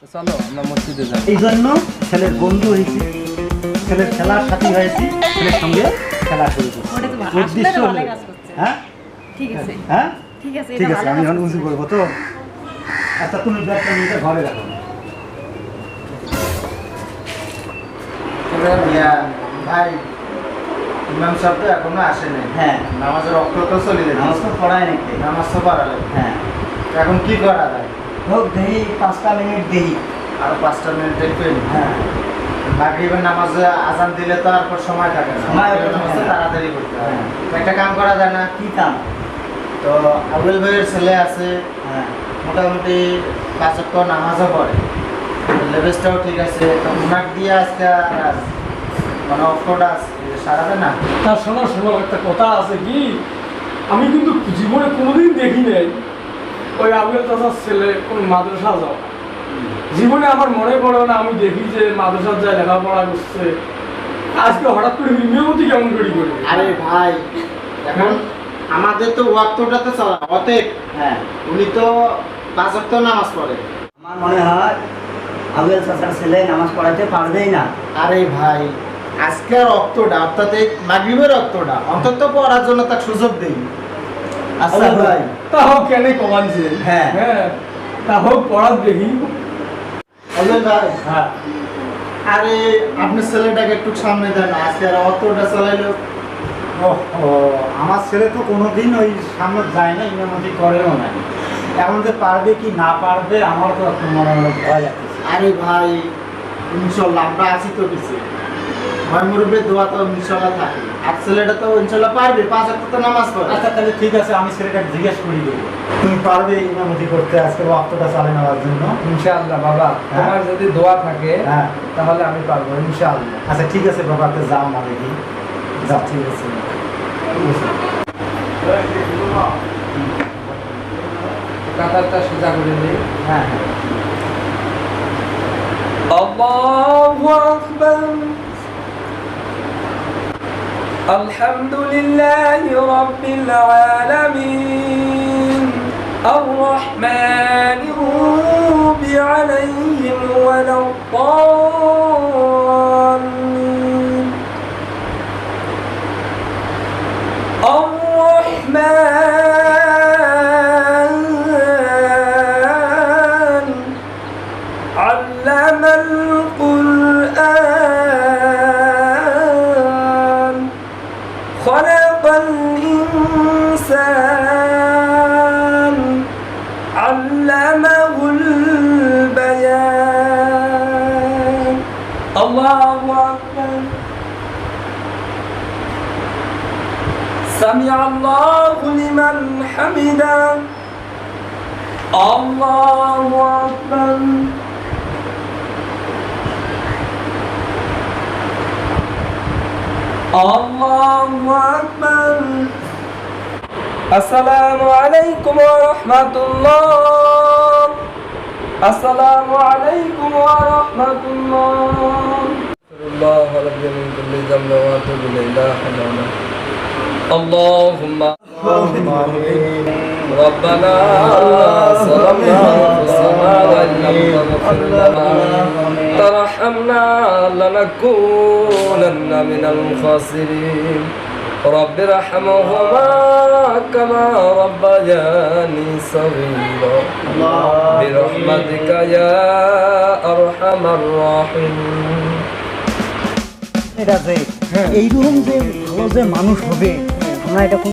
তো চলো আমরা মসজিদে যাই। এই জন্য ছেলের বন্ধু হয়েছি ছেলের খেলার সাথী হয়েছি ছেলের সঙ্গে খেলা শুরু করছি উদ্দেশ্য। হ্যাঁ? ঠিক আছে। হ্যাঁ? ঠিক আছে ঠিক আছে আমি এখন উঁচু করব তো আচ্ছা তুমি ব্যাগটা নিয়ে ঘরে রাখো। ভাই ইমাম সাহেব তো এখনও আসেনি হ্যাঁ। নামাজের অক্ট তো চলে যাবে নামাজ তো পড়ায় নাকি? নামাজ তো পারালে হ্যাঁ। এখন কি করা যায়? হোক দেহি পাঁচটা মিনিট দেহি। আর পাঁচটা মিনিট দেখবেন? হ্যাঁ। মাগরিবের নামাজে আজান দিলে তো আর পর সময় থাকে না। সময়। তাড়াতাড়ি করতে হয়। হ্যাঁ। তো একটা কাম করা যায় না? কি কাম? তো আবুল ভাইয়ের ছেলে আছে। হ্যাঁ। মোটামুটি পাঁচক নামাজও পড়ে। লেভেলটাও ঠিক আছে। তো উনাক দিয়ে আজকে মানে অফটা সারাবে না? তা শোনো শোনো একটা কথা আছে কি? আমি কিন্তু জীবনে কোনোদিন দেখি নাই। ওই আবুল চাচার ছেলে কোন মাদ্রাসা যাও। জীবনে আমার মনে পড়ে না আমি দেখি যে মাদ্রাসার যায় লেখাপড়া করছে। আজকে হঠাৎ করে মেমতি কেমন করি করে আরে ভাই এখন আমাদের তো ওয়াক্তটা তো চলা অতএব হ্যাঁ। উনি তো পাঁচ ওয়াক্ত নামাজ পড়ে। আমার মনে হয় আবুল চাচার ছেলে নামাজ পড়াতে পারবেই না। আরে ভাই আজকের রক্তটা অর্থাৎ এই মাগরিবের রক্তটা অন্তত পড়ার জন্য তার সুযোগ দেই। আচ্ছা ভাই। কেন কমানছে হ্যাঁ। হ্যাঁ তা হোক পড়ার দেখি। অজয় ভাই। হ্যাঁ। আরে আপনি ছেলেটাকে একটু সামনে দেন আজকে আর অতটা চালাইলো। আমার ছেলে তো কোনোদিন ওই সামনে যায় না ইমামতি করেও না। এখন যে পারবে কি না পারবে আমার তো একটু মনে মনে ভয় লাগতেছে। আরে ভাই ইনশাল্লাহ আমরা আছি তো পিছিয়ে ভয় মুরব্বীর দোয়া তো ইনশাল্লাহ থাকে। আর ছেলেটা তো ইনশাল্লাহ পারবে পাঁচ একটা তো নামাজ পড়ে। আচ্ছা তাহলে ঠিক আছে আমি ছেলেটা জিজ্ঞেস করি। তুমি পারবে ইমামতি করতে আজকে ওয়াক্তটা চালে নেওয়ার জন্য? ইনশাআল্লাহ বাবা হ্যাঁ। তোমার যদি দোয়া থাকে হ্যাঁ। তাহলে আমি পারব ইনশাআল্লাহ। আচ্ছা ঠিক আছে বাবা তো যাও মানে কি যাও। ঠিক আছে। কাতারটা সোজা করে দিই। হ্যাঁ।, হ্যাঁ। আল্লাহু আকবার। الحمد لله رب العالمين. الرحمن الغضب عليهم ولا الضالين. البيان الله أكبر. سمع الله لمن الله أكبر. الله أكبر. السلام عليكم ورحمة الله. السلام عليكم ورحمة الله الله ربي من كل ذنب وأتوب إليه لا حول ولا قوة اللهم ربنا ظلمنا أنفسنا وإن لم تغفر لنا ترحمنا لنكونن من الخاسرين رب ارحمهما كما ربياني صغيرا برحمتك يا أرحم الراحمين এটা যে এইরকম যে ভালো যে মানুষ হবে আমরা এটা